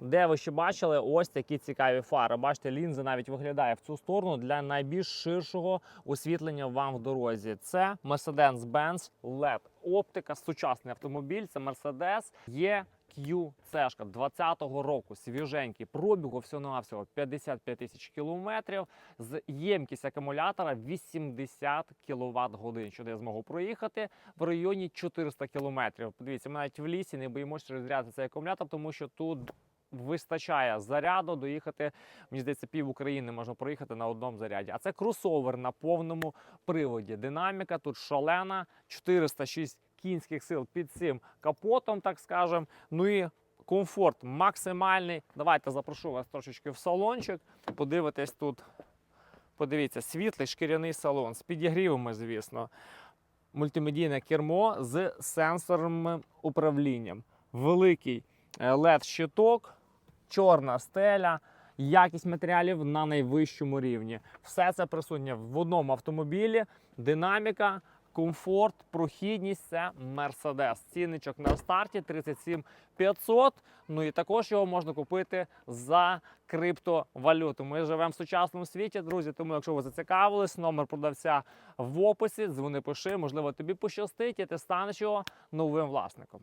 де ви ще бачили ось такі цікаві фари. Бачите, лінза навіть виглядає в цю сторону для найбільш ширшого освітлення вам в дорозі. Це Mercedes-Benz LED оптика, сучасний автомобіль. Це Mercedes E QC 20-го року, свіженький пробігу всього-навсього 55 тисяч кілометрів з ємкість акумулятора 80 кВт годин. Що я змогу проїхати в районі 400 кілометрів. Подивіться, ми навіть в лісі не боїмося розряджати цей акумулятор, тому що тут вистачає заряду доїхати. Мені здається, пів України можна проїхати на одному заряді. А це кросовер на повному приводі. Динаміка тут шалена, 406 кінських сил під цим капотом, так скажем. Ну і комфорт максимальний. Давайте запрошу вас трошечки в салончик. Подивитесь тут. Подивіться, світлий шкіряний салон з підігрівами, звісно. Мультимедійне кермо з сенсорним управлінням. Великий led щиток чорна стеля, якість матеріалів на найвищому рівні. Все це присутнє в одному автомобілі, динаміка. Комфорт, прохідність це Mercedes. Цінничок на старті 37 500. Ну і також його можна купити за криптовалюту. Ми живемо в сучасному світі, друзі. Тому, якщо ви зацікавились, номер продавця в описі, дзвони пиши, можливо, тобі пощастить, і ти станеш його новим власником.